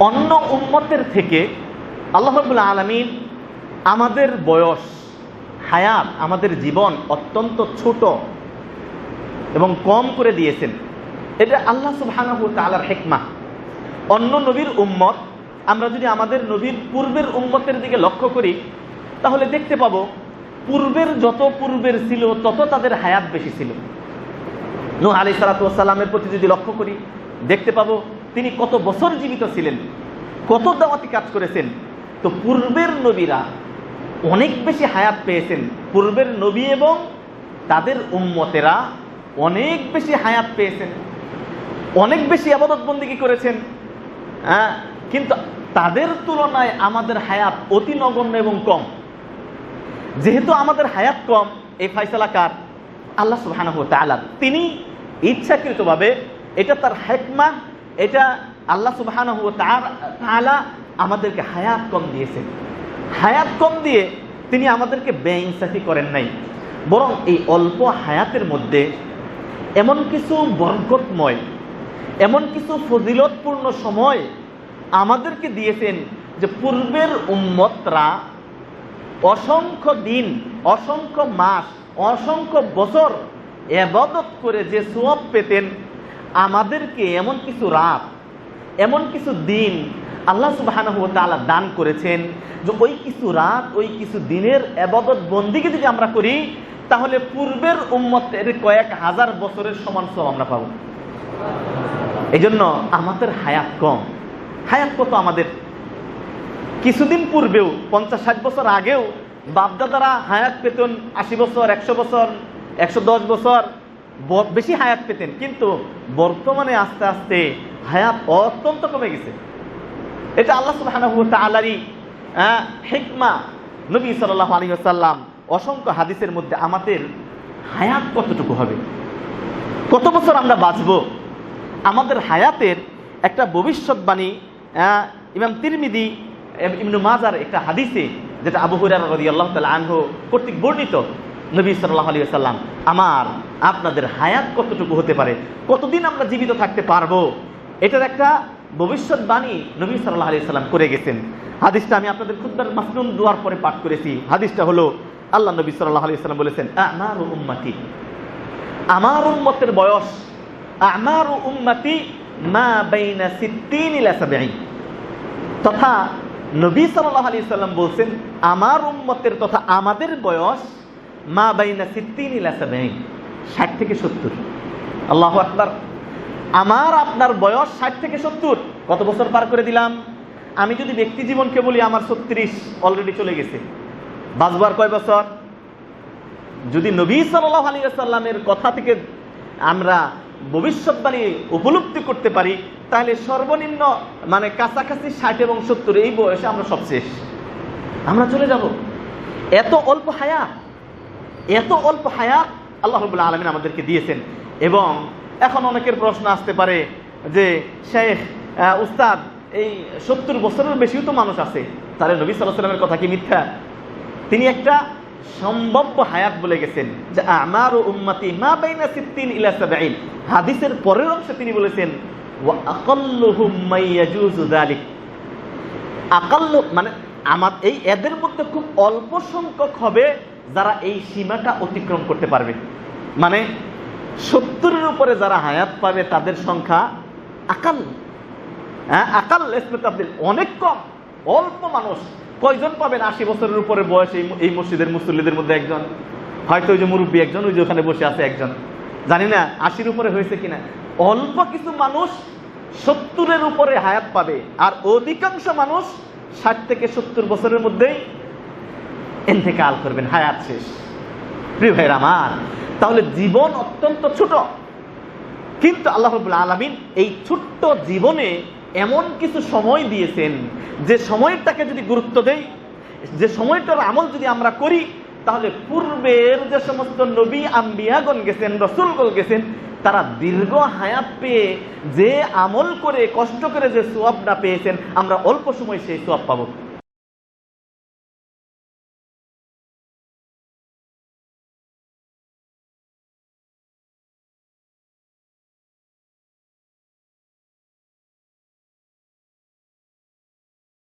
অন্য উম্মতের থেকে আল্লাহ রবুল্লা আলমিন আমাদের বয়স, হায়াত, আমাদের জীবন অত্যন্ত ছোট এবং কম করে দিয়েছেন। এটা আল্লাহ সুবহানাহু তাআলার হেকমা। অন্য নবীর উম্মত, আমরা যদি আমাদের নবীর পূর্বের উম্মতের দিকে লক্ষ্য করি, তাহলে দেখতে পাবো পূর্বের যত পূর্বের ছিল, তত তাদের হায়াত বেশি ছিল। নূহ আলি সালাতামের প্রতি যদি লক্ষ্য করি, দেখতে পাবো তিনি কত বছর জীবিত ছিলেন, কত দাওয়াতি কাজ করেছেন, তো পূর্বের নবীরা অনেক বেশি হায়াত পেয়েছেন। পূর্বের নবী এবং তাদের উম্মতেরা অনেক বেশি হায়াত পেয়েছেন, অনেক বেশি আবাদত বন্দিগি করেছেন হ্যাঁ? কিন্তু তাদের তুলনায় আমাদের হায়াত অতি নগণ্য এবং কম। যেহেতু আমাদের হায়াত কম, এই ফাইসালা কার? আল্লাহ তাআলা। তিনি ইচ্ছাকৃতভাবে এটা তার হেকমা এটা আল্লাহ সুবহানাহু ওয়া তাআলা আমাদেরকে হায়াত কম দিয়েছেন। হায়াত কম দিয়ে তিনি আমাদেরকে বেইনসাফি করেন নাই। বরং এই অল্প হায়াতের মধ্যে এমন কিছু বরকতময়, এমন কিছু ফজিলতপূর্ণ সময় আমাদেরকে দিয়েছেন যে পূর্বের উম্মতরা অসংখ্য দিন, অসংখ্য মাস, অসংখ্য বছর এবাদত করে যে সোয়াব পেতেন আমাদেরকে এমন কিছু রাত এমন কিছু দিন আল্লাহ সুবাহানহু তাআলা দান করেছেন যে ওই কিছু রাত, ওই কিছু দিনের এবাদত বন্দিকে যদি আমরা করি, তাহলে পূর্বের উম্মতের কয়েক হাজার বছরের সমান সব আমরা পাবো। এই জন্য আমাদের হায়াত কম। হায়াত কত আমাদের? কিছুদিন পূর্বেও, পঞ্চাশ ষাট বছর আগেও বাপদাদারা হায়াত পেতেন আশি বছর, একশো বছর, একশো দশ বছর বেশি হায়াত পেতেন কিন্তু বর্তমানে আস্তে আস্তে হায়াত অত্যন্ত কমে গেছে। এটা আল্লাহ আহ, হিকমা। নবী সাল্লাল্লাহু আলাইহি ওয়াসাল্লাম অসংখ্য হাদিসের মধ্যে আমাদের হায়াত কতটুকু হবে? কত বছর আমরা বাঁচব? আমাদের হায়াতের একটা ভবিষ্যৎবাণী আহ, ইমাম তিরমিদি ইবনু মাজার একটা হাদিসে যেটা আবু হুরায়রা রাদিয়াল্লাহু তাআলা আনহু কর্তৃক বর্ণিত নবী সাল্লাহ আলাইহি ওয়াসাল্লাম, আমার, আপনাদের হায়াত কতটুকু হতে পারে? কতদিন আমরা জীবিত থাকতে পারব? এটার একটা ভবিষ্যৎবাণী নবী সাল্লাহ আলাইহি সাল্লাম করে গেছেন। হাদিসটা আমি আপনাদের খুদ্বার মাসনুন দুয়ার পরে পাঠ করেছি। হাদিসটা হলো, আল্লাহ নবী সাল্লাল্লাহু আলি সাল্লাম বলেছেন, আমার উম্মাতি। আমার উম্মতের বয়স, আমার উম্মাতি মা বাইনা সিদ্দিন তথা নবী সাল্লাহ আলাইহি সাল্লাম বলছেন, আমার উম্মতের তথা আমাদের বয়স মা বাইনা সিদ্দিন ইলা সাবঈন 60 থেকে সত্তর। আল্লাহ আকবার। আমার, আপনার বয়স 60 থেকে 70 কত বছর পার করে দিলাম? আমি যদি ব্যক্তি জীবনকে বলি, আমার 36 অলরেডি চলে গেছে। বাঁচবার কয় বছর? যদি নবী সাল্লাহ আলী সাল্লামের কথা থেকে আমরা ভবিষ্যৎবাণী উপলব্ধি করতে পারি, তাহলে সর্বনিম্ন মানে কাছাকাছি ষাট এবং সত্তর, এই বয়সে আমরা সব শেষ আমরা চলে যাব। এত অল্প হায়াত। এত অল্প হায়াত আল্লাহ রবুল্লা আলমিন আমাদেরকে দিয়েছেন। এবং এখন অনেকের প্রশ্ন আসতে পারে যে, শেখ উস্তাদ, এই সত্তর বছরের বেশিও তো মানুষ আছে। তাহলে নবী সাল্লাহ সাল্লামের কথা কি মিথ্যা? তিনি একটা সম্ভাব্য হায়াত বলে গেছেন যে, আমার উম্মাতি মা বাইনা সিত্তিন ইলা সাবঈন। হাদিসের পরের অংশে তিনি বলেছেন, ওয়া আকাল্লুহুম আকাল্লু মানে আমার, এই এদের মধ্যে খুব অল্প সংখ্যক হবে যারা এই সীমাটা অতিক্রম করতে পারবে। মানে সত্তরের উপরে যারা হায়াত পাবে, তাদের সংখ্যা আকাল। হ্যাঁ আকাল ইসমে তাবদিল। অনেক কম। অল্প মানুষ। কয়জন পাবেন? আশি বছরের উপরে বয়স এই মসজিদের মুসল্লিদের মধ্যে একজন। হয়তো ওই যে মুরব্বী একজন, ওই যে ওখানে বসে আছে একজন। জানি না, আশির উপরে হয়েছে কিনা। অল্প কিছু মানুষ সত্তরের উপরে হায়াত পাবে। আর অধিকাংশ মানুষ ষাট থেকে সত্তর বছরের মধ্যেই এন্তেকাল করবেন, হায়াত শেষ। প্রিয় ভাইয়ের আমার, তাহলে জীবন অত্যন্ত ছোট। কিন্তু আল্লাহ রবুল্লা আলমিন এই ছোট্ট জীবনে এমন কিছু সময় দিয়েছেন, যে সময়টাকে যদি গুরুত্ব দেই, যে সময়টার আমল যদি আমরা করি, তাহলে পূর্বের যে সমস্ত নবী আম্বিয়াগণ গেছেন, রসুলগণ গেছেন, তারা দীর্ঘ হায়াত পেয়ে যে আমল করে, কষ্ট করে যে সোয়াবটা পেয়েছেন, আমরা অল্প সময় সেই সোয়াব পাবো।